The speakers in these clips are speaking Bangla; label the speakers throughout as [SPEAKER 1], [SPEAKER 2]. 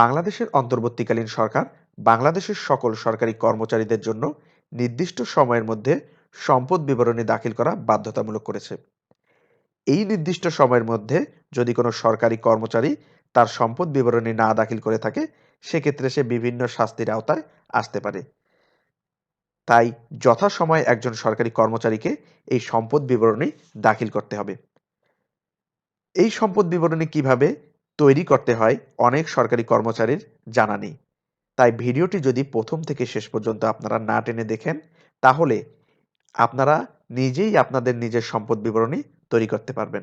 [SPEAKER 1] বাংলাদেশের অন্তর্বর্তীকালীন সরকার বাংলাদেশের সকল সরকারি কর্মচারীদের জন্য নির্দিষ্ট সময়ের মধ্যে সম্পদ বিবরণী দাখিল করা বাধ্যতামূলক করেছে। এই নির্দিষ্ট সময়ের মধ্যে যদি কোনো সরকারি কর্মচারী তার সম্পদ বিবরণী না দাখিল করে থাকে, সেক্ষেত্রে সে বিভিন্ন শাস্তির আওতায় আসতে পারে। তাই যথাসময়ে একজন সরকারি কর্মচারীকে এই সম্পদ বিবরণী দাখিল করতে হবে। এই সম্পদ বিবরণী কীভাবে তৈরি করতে হয় অনেক সরকারি কর্মচারীর জানা নেই। তাই ভিডিওটি যদি প্রথম থেকে শেষ পর্যন্ত আপনারা না টেনে দেখেন, তাহলে আপনারা নিজেই আপনাদের নিজের সম্পদ বিবরণী তৈরি করতে পারবেন।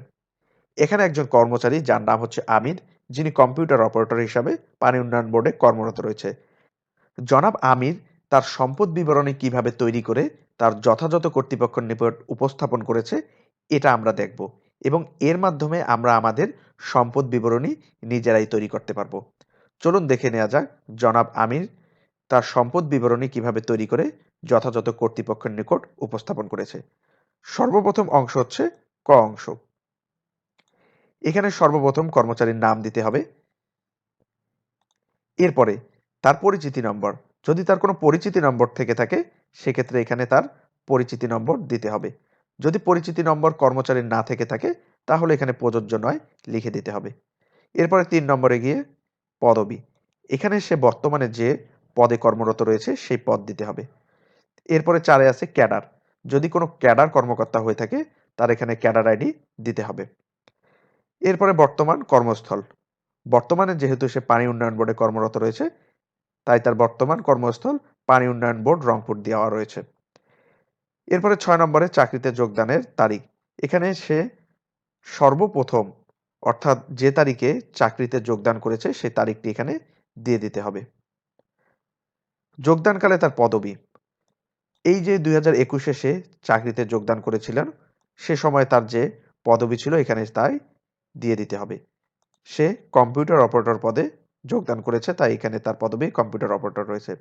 [SPEAKER 1] এখানে একজন কর্মচারী, যার নাম হচ্ছে আমির, যিনি কম্পিউটার অপারেটর হিসাবে পানি উন্নয়ন বোর্ডে কর্মরত রয়েছে। জনাব আমির তার সম্পদ বিবরণী কীভাবে তৈরি করে তার যথাযথ কর্তৃপক্ষের নিকট উপস্থাপন করেছে, এটা আমরা দেখব। এবং এর মাধ্যমে আমরা আমাদের সম্পদ বিবরণী নিজেরাই তৈরি করতে পারব। চলুন দেখে নেওয়া যাক জনাব আমির তার সম্পদ বিবরণী কীভাবে তৈরি করে যথাযথ কর্তৃপক্ষের নিকট উপস্থাপন করেছে। সর্বপ্রথম অংশ হচ্ছে ক অংশ। এখানে সর্বপ্রথম কর্মচারীর নাম দিতে হবে। এরপরে তার পরিচিতি নম্বর। যদি তার কোনো পরিচিতি নম্বর থেকে থাকে, সেক্ষেত্রে এখানে তার পরিচিতি নম্বর দিতে হবে। যদি পরিচিতি নম্বর কর্মচারীর না থেকে থাকে, তাহলে এখানে প্রযোজ্য নয়, লিখে দিতে হবে। এরপরে তিন নম্বরে গিয়ে পদবি। এখানে সে বর্তমানে যে পদে কর্মরত রয়েছে, সেই পদ দিতে হবে। এরপরে চারে আছে ক্যাডার। যদি কোনো ক্যাডার কর্মকর্তা হয়ে থাকে, তার এখানে ক্যাডার আইডি দিতে হবে। এরপরে বর্তমান কর্মস্থল। বর্তমানে যেহেতু সে পানি উন্নয়ন বোর্ডে কর্মরত রয়েছে, তাই তার বর্তমান কর্মস্থল পানি উন্নয়ন বোর্ড রংপুর দেওয়া রয়েছে। এরপরে ছয় নম্বরে চাকরিতে যোগদানের তারিখ। এখানে সে সর্বপ্রথম, অর্থাৎ যে তারিখে চাকরিতে যোগদান করেছে সেই তারিখটি এখানে দিয়ে দিতে হবে। যোগদানকালে তার পদবি। এই যে দুই হাজার একুশে সে চাকরিতে যোগদান করেছিলেন, সে সময় তার যে পদবি ছিল, এখানে তাই দিয়ে দিতে হবে। সে কম্পিউটার অপারেটর পদে যোগদান করেছে, তাই এখানে তার পদবি কম্পিউটার অপারেটর রয়েছে।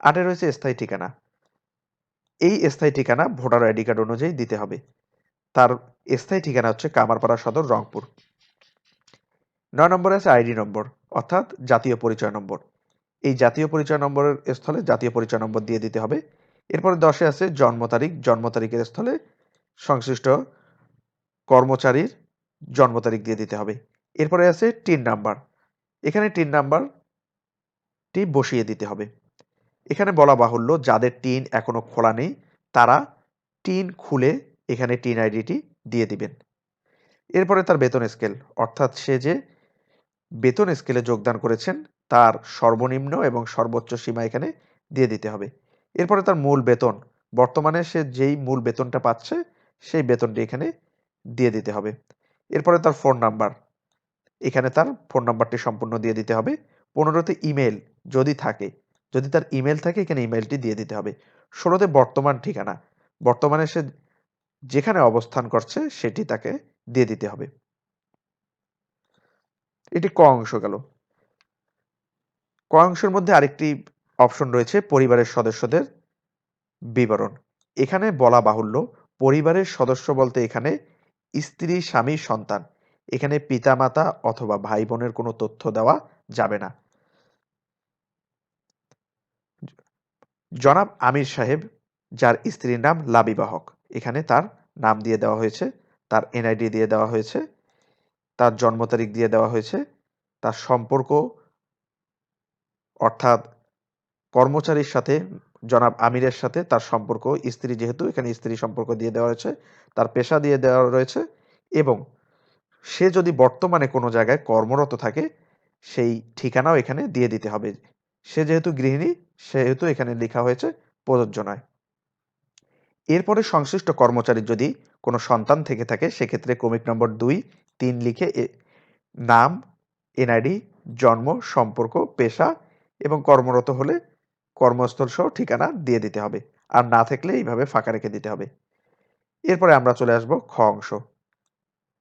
[SPEAKER 1] আটে রয়েছে স্থায়ী ঠিকানা। এই স্থায়ী ঠিকানা ভোটার আইডি কার্ড অনুযায়ী দিতে হবে। তার স্থায়ী ঠিকানা হচ্ছে কামারপাড়া সদর, রংপুর। নয় নম্বরে আছে আইডি নম্বর, অর্থাৎ জাতীয় পরিচয় নম্বর। এই জাতীয় পরিচয় নম্বরের স্থলে জাতীয় পরিচয় নম্বর দিয়ে দিতে হবে। এরপরে দশে আছে জন্ম তারিখ, জন্ম তারিখের স্থলে সংশ্লিষ্ট কর্মচারীর জন্ম তারিখ দিয়ে দিতে হবে। এরপরে আছে টিন নাম্বার। এখানে টিন নাম্বারটি বসিয়ে দিতে হবে। এখানে বলা বাহুল্য যাদের টিন এখনও খোলা নেই, তারা টিন খুলে এখানে টিন আইডিটি দিয়ে দিবেন। এরপরে তার বেতন স্কেল, অর্থাৎ সে যে বেতন স্কেলে যোগদান করেছেন, তার সর্বনিম্ন এবং সর্বোচ্চ সীমা এখানে দিয়ে দিতে হবে। এরপরে তার মূল বেতন, বর্তমানে সে যেই মূল বেতনটা পাচ্ছে, সেই বেতনটি এখানে দিয়ে দিতে হবে। এরপরে তার ফোন নাম্বার, এখানে তার ফোন নাম্বারটি সম্পূর্ণ দিয়ে দিতে হবে। পনেরোতে ইমেল যদি থাকে যদি তার ইমেল থাকে, এখানে ইমেলটি দিয়ে দিতে হবে। ষোলোতে বর্তমান ঠিকানা। বর্তমানে সে যেখানে অবস্থান করছে, সেটি তাকে দিয়ে দিতে হবে। এটি ক অংশ গেল। ক অংশের মধ্যে আরেকটি অপশন রয়েছে, পরিবারের সদস্যদের বিবরণ। এখানে বলা বাহুল্য, পরিবারের সদস্য বলতে এখানে স্ত্রী, স্বামী, সন্তান। এখানে পিতামাতা অথবা ভাই বোনের কোনো তথ্য দেওয়া যাবে না। জনাব আমির সাহেব, যার স্ত্রীর নাম লাবিবাহক। এখানে তার নাম দিয়ে দেওয়া হয়েছে, তার এনআইডি দিয়ে দেওয়া হয়েছে, তার জন্ম তারিখ দিয়ে দেওয়া হয়েছে, তার সম্পর্ক, অর্থাৎ কর্মচারীর সাথে, জনাব আমিরের সাথে তার সম্পর্ক, স্ত্রী যেহেতু, এখানে স্ত্রী সম্পর্ক দিয়ে দেওয়া হয়েছে, তার পেশা দিয়ে দেওয়া রয়েছে এবং সে যদি বর্তমানে কোনো জায়গায় কর্মরত থাকে, সেই ঠিকানাও এখানে দিয়ে দিতে হবে। সে যেহেতু গৃহিণী, সেহেতু এখানে লেখা হয়েছে প্রযোজ্য নয়। এরপরে সংশ্লিষ্ট কর্মচারীর যদি কোনো সন্তান থেকে থাকে, সেক্ষেত্রে ক্রমিক নম্বর দুই, তিন লিখে নাম, এনআইডি, জন্ম, সম্পর্ক, পেশা এবং কর্মরত হলে কর্মস্থল সহ ঠিকানা দিয়ে দিতে হবে। আর না থাকলে এইভাবে ফাঁকা রেখে দিতে হবে। এরপরে আমরা চলে আসব খ অংশ।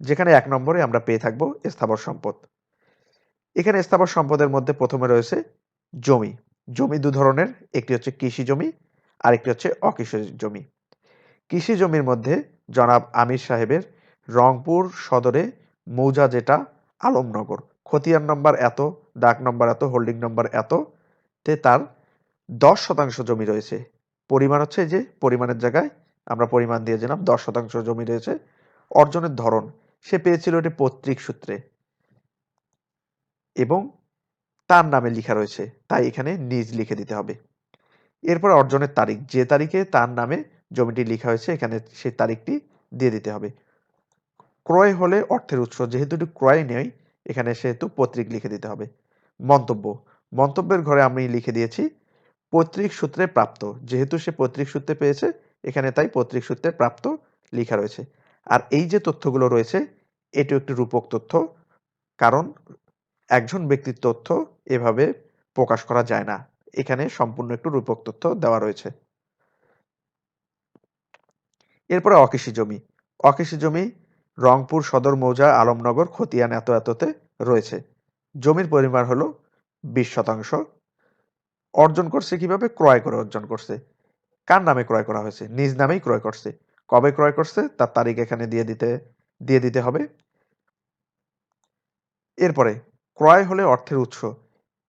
[SPEAKER 1] যেখানে এক নম্বরে আমরা পেয়ে থাকব স্থাবর সম্পদ। এখানে স্থাবর সম্পদের মধ্যে প্রথমে রয়েছে জমি। জমি দু ধরনের, একটি হচ্ছে কৃষি জমি, আরেকটি হচ্ছে অকৃষি জমি। কৃষি জমির মধ্যে জনাব আমির সাহেবের রংপুর সদরে মৌজা যেটা, আলমনগর। খতিয়ান নম্বর এত, ডাক নম্বর এত, হোল্ডিং নম্বর এত, তে তার দশ শতাংশ জমি রয়েছে। পরিমাণ হচ্ছে যে, পরিমাণের জায়গায় আমরা পরিমাণ দিয়ে দিলাম, দশ শতাংশ জমি রয়েছে। অর্জনের ধরন, সে পেয়েছিল এটি পৈতৃক সূত্রে। এবং তার নামে লেখা রয়েছে, তাই এখানে নিজ লিখে দিতে হবে। এরপর অর্জনের তারিখ, যে তারিখে তার নামে জমিটি লেখা হয়েছে, এখানে সেই তারিখটি দিয়ে দিতে হবে। ক্রয় হলে অর্থের উৎস, যেহেতু এটি ক্রয় নেই, এখানে সেহেতু পত্রিক লিখে দিতে হবে। মন্তব্য, মন্তব্যের ঘরে আমি লিখে দিয়েছি, পৈতৃক সূত্রে প্রাপ্ত। যেহেতু সে পৈতৃক সূত্রে পেয়েছে, এখানে তাই পৈতৃক সূত্রে প্রাপ্ত লেখা রয়েছে। আর এই যে তথ্যগুলো রয়েছে, এটিও একটি রূপক তথ্য, কারণ একজন ব্যক্তির তথ্য এভাবে প্রকাশ করা যায় না। এখানে সম্পূর্ণ একটু রূপক তথ্য দেওয়া রয়েছে। এরপরে অকৃষি জমি। অকৃষি জমি রংপুর সদর মৌজা আলমনগর খতিয়ান এত এততে রয়েছে। জমির পরিমাণ হলো বিশ শতাংশ। অর্জন করছে কীভাবে? ক্রয় করে অর্জন করছে। কার নামে ক্রয় করা হয়েছে? নিজ নামেই ক্রয় করছে। কবে ক্রয় করছে? তার তারিখ এখানে দিয়ে দিতে দিয়ে দিতে হবে। এরপরে ক্রয় হলে অর্থের উৎস।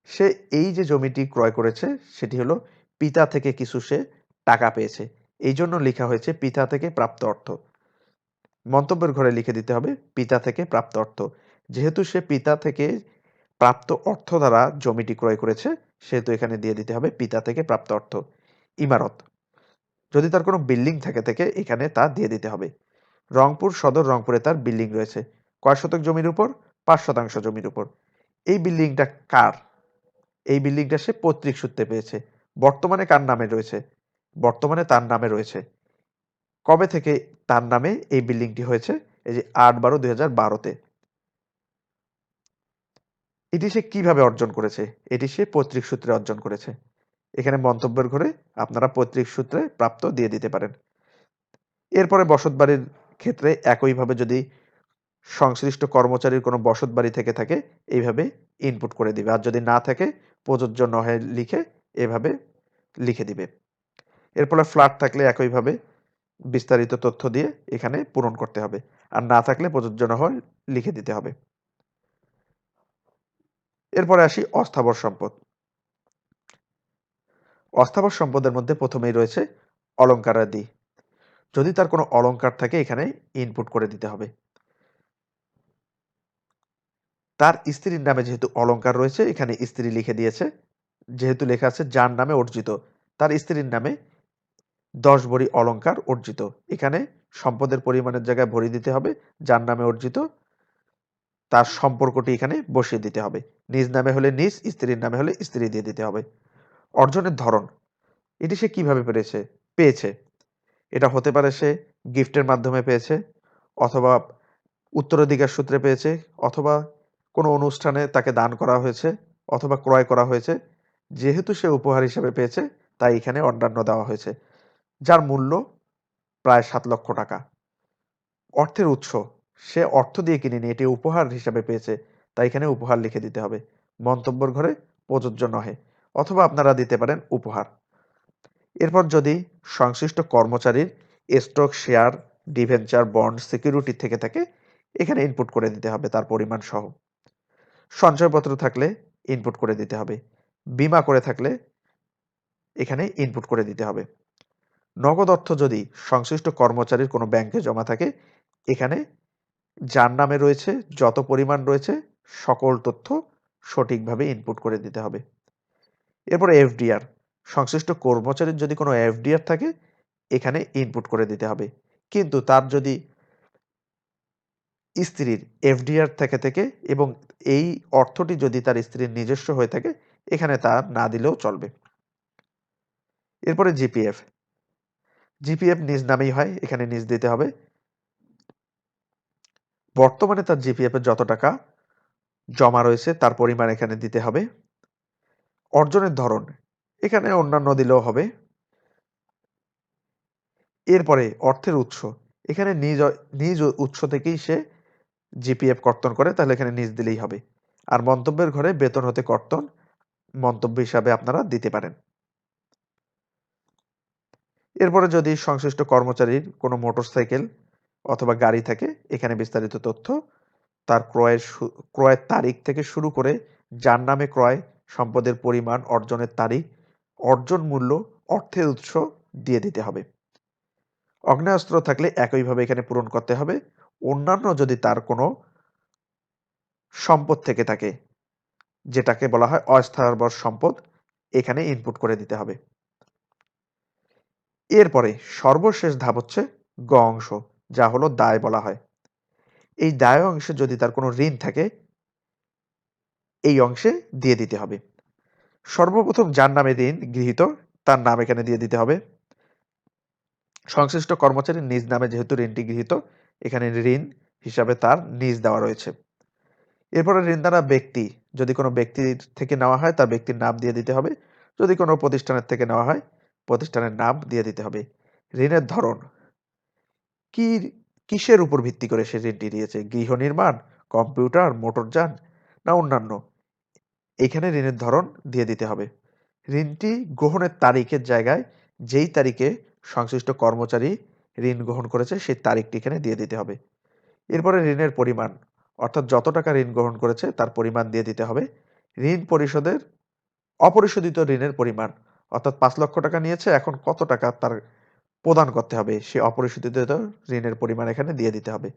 [SPEAKER 1] সে এই যে জমিটি ক্রয় করেছে, সেটি হলো পিতা থেকে কিছু সে টাকা পেয়েছে। এই জন্য লেখা হয়েছে পিতা থেকে প্রাপ্ত অর্থ। মন্তব্যের ঘরে লিখে দিতে হবে, পিতা থেকে প্রাপ্ত অর্থ। যেহেতু সে পিতা থেকে প্রাপ্ত অর্থ দ্বারা জমিটি ক্রয় করেছে, সেহেতু এখানে দিয়ে দিতে হবে পিতা থেকে প্রাপ্ত অর্থ। ইমারত। যদি তার কোনো বিল্ডিং থাকে থেকে, এখানে তা দিয়ে দিতে হবে। রংপুর সদর রংপুরে তার বিল্ডিং রয়েছে। কয় শতক জমির উপর? পাঁচ শতাংশ জমির উপর। এই বিল্ডিংটা কার? এই বিল্ডিংটা সে পৈতৃক সূত্রে পেয়েছে। বর্তমানে কার নামে রয়েছে? বর্তমানে তার নামে রয়েছে। কবে থেকে তার নামে এই বিল্ডিংটি হয়েছে? এই যে আট বারো দুই হাজার বারোতে। এটি সে কীভাবে অর্জন করেছে? এটি সে পৈতৃক সূত্রে অর্জন করেছে। এখানে মন্তব্যের ঘরে আপনারা পৈতৃক সূত্রে প্রাপ্ত দিয়ে দিতে পারেন। এরপরে বসত বাড়ির ক্ষেত্রে একইভাবে যদি সংশ্লিষ্ট কর্মচারীর কোনো বসত বাড়ি থেকে থাকে, এইভাবে ইনপুট করে দিবে। আর যদি না থাকে, প্রযোজ্য নহে লিখে এভাবে লিখে দিবে। এরপরে ফ্ল্যাট থাকলে একইভাবে বিস্তারিত তথ্য দিয়ে এখানে পূরণ করতে হবে। আর না থাকলে প্রযোজ্য হয় লিখে দিতে হবে। এরপরে আসি অস্থাবর সম্পদ। অস্থাবর সম্পদের মধ্যে প্রথমেই রয়েছে অলঙ্কারাদি। যদি তার কোনো অলঙ্কার থাকে, এখানে ইনপুট করে দিতে হবে। তার স্ত্রীর নামে যেহেতু অলঙ্কার রয়েছে, এখানে স্ত্রী লিখে দিয়েছে, যেহেতু লেখা আছে যার নামে অর্জিত। তার স্ত্রীর নামে দশ ভরি অলঙ্কার অর্জিত। এখানে সম্পদের পরিমাণের জায়গায় ভরি দিতে হবে, যার নামে অর্জিত, তার সম্পর্কটি এখানে বসিয়ে দিতে হবে। নিজ নামে হলে নিজ, স্ত্রীর নামে হলে স্ত্রী দিয়ে দিতে হবে। অর্জনের ধরন, এটি সে কীভাবে পেরেছে? পেয়েছে। এটা হতে পারে সে গিফটের মাধ্যমে পেয়েছে, অথবা উত্তরাধিকার সূত্রে পেয়েছে, অথবা কোনো অনুষ্ঠানে তাকে দান করা হয়েছে অথবা ক্রয় করা হয়েছে। যেহেতু সে উপহার হিসেবে পেয়েছে, তাই এখানে অন্যান্য দেওয়া হয়েছে, যার মূল্য প্রায় সাত লক্ষ টাকা। অর্থের উৎস, সে অর্থ দিয়ে কিনেনি এটি উপহার হিসাবে পেয়েছে, তাই এখানে উপহার লিখে দিতে হবে। মন্তব্যর ঘরে প্রযোজ্য নহে, অথবা আপনারা দিতে পারেন উপহার। এরপর যদি সংশ্লিষ্ট কর্মচারীর stock, share, debenture, bond, security থেকে থাকে, এখানে ইনপুট করে দিতে হবে তার পরিমাণ সহ। সঞ্চয়পত্র থাকলে ইনপুট করে দিতে হবে। বিমা করে থাকলে এখানে ইনপুট করে দিতে হবে। নগদ অর্থ যদি সংশ্লিষ্ট কর্মচারীর কোনো ব্যাংকে জমা থাকে, এখানে যার নামে রয়েছে, যত পরিমাণ রয়েছে, সকল তথ্য সঠিকভাবে ইনপুট করে দিতে হবে। এরপরে এফডিআর সংশ্লিষ্ট কর্মচারীর যদি কোনো এফডিআর থাকে, এখানে ইনপুট করে দিতে হবে। কিন্তু তার যদি স্ত্রীর এফডিআর থেকে থেকে এবং এই অর্থটি যদি তার স্ত্রীর নিজস্ব হয়ে থাকে, এখানে তা না দিলেও চলবে। এরপরে জিপিএফ। জিপিএফ নিজ নামেই হয়, এখানে নিজ দিতে হবে। বর্তমানে তার জিপিএফ এর যত টাকা জমা রয়েছে, তার পরিমাণ এখানে দিতে হবে। অর্জনের ধরন, এখানে অন্যান্য দিলেও হবে। এরপরে অর্থের উৎস, এখানে নিজ নিজ উৎস থেকেই সে জিপিএফ কর্তন করে, তাহলে এখানে নিজ দিলেই হবে। আর মন্তব্যের ঘরে বেতন হতে কর্তন, মন্তব্য হিসাবে আপনারা দিতে পারেন। এরপরে যদি সংশ্লিষ্ট কর্মচারীর কোনো মোটরসাইকেল অথবা গাড়ি থাকে, এখানে বিস্তারিত তথ্য, তার ক্রয়ের ক্রয়ের তারিখ থেকে শুরু করে যার নামে ক্রয়, সম্পদের পরিমাণ, অর্জনের তারিখ, অর্জন মূল্য, অর্থের উৎস দিয়ে দিতে হবে। অগ্নেয়াস্ত্র থাকলে একইভাবে এখানে পূরণ করতে হবে। অন্যান্য যদি তার কোনো সম্পদ থেকে থাকে, যেটাকে বলা হয় অস্থাবর সম্পদ, এখানে ইনপুট করে দিতে হবে। এরপরে সর্বশেষ ধাপ হচ্ছে গ অংশ যা হলো দায় বলা হয়। এই দায় অংশে যদি তার কোনো ঋণ থাকে, এই অংশে দিয়ে দিতে হবে। সর্বপ্রথম যার নামে ঋণ গৃহীত, তার নাম এখানে দিয়ে দিতে হবে। সংশ্লিষ্ট কর্মচারীর নিজ নামে যেহেতু ঋণটি গৃহীত এখানে ঋণ হিসাবে তার নিজ দেওয়া রয়েছে। এরপরে ঋণদাতা ব্যক্তি, যদি কোনো ব্যক্তির থেকে নেওয়া হয়, তার ব্যক্তির নাম দিয়ে দিতে হবে। যদি কোনো প্রতিষ্ঠানের থেকে নেওয়া হয়, প্রতিষ্ঠানের নাম দিয়ে দিতে হবে। ঋণের ধরন। কি, কিসের উপর ভিত্তি করে সে ঋণটি দিয়েছে গৃহ নির্মাণ, কম্পিউটার, মোটরযান না অন্যান্য? এখানে ঋণের ধরন দিয়ে দিতে হবে। ঋণটি গ্রহণের তারিখের জায়গায় যেই তারিখে সংশ্লিষ্ট কর্মচারী ঋণ গ্রহণ করেছে, সেই তারিখটি এখানে দিয়ে দিতে হবে। এরপরে ঋণের পরিমাণ, অর্থাৎ যত টাকা ঋণ গ্রহণ করেছে, তার পরিমাণ দিয়ে দিতে হবে। ঋণ পরিশোধের, অপরিশোধিত ঋণের পরিমাণ, অর্থাৎ পাঁচ লক্ষ টাকা নিয়েছে, এখন কত টাকা তার প্রদান করতে হবে সে অপরিশোধিত ঋণের পরিমাণ এখানে দিয়ে দিতে হবে।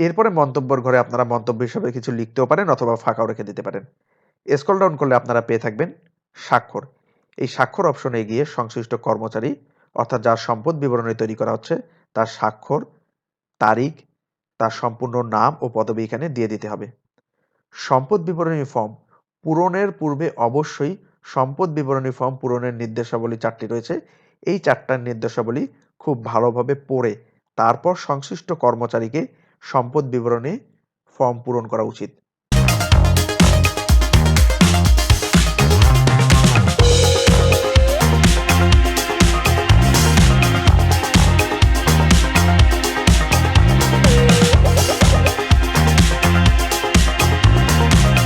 [SPEAKER 1] এরপরে মন্তব্যের ঘরে আপনারা মন্তব্য হিসেবে কিছু লিখতেও পারেন অথবা ফাঁকাও রেখে দিতে পারেন। স্কল ডাউন করলে আপনারা পেয়ে থাকবেন স্বাক্ষর। এই স্বাক্ষর অপশনে গিয়ে সংশ্লিষ্ট কর্মচারী অর্থাৎ যার সম্পদ বিবরণী তৈরি করা হচ্ছে, তার স্বাক্ষর, তারিখ, তার সম্পূর্ণ নাম ও পদবি এখানে দিয়ে দিতে হবে। সম্পদ বিবরণী ফর্ম পূরণের পূর্বে অবশ্যই সম্পদ বিবরণী ফর্ম পূরণের নির্দেশাবলী চারটি রয়েছে। এই চারটার নির্দেশাবলী খুব ভালোভাবে পড়ে, তারপর সংশ্লিষ্ট কর্মচারীকে সম্পদ বিবরণী ফর্ম পূরণ করা উচিত।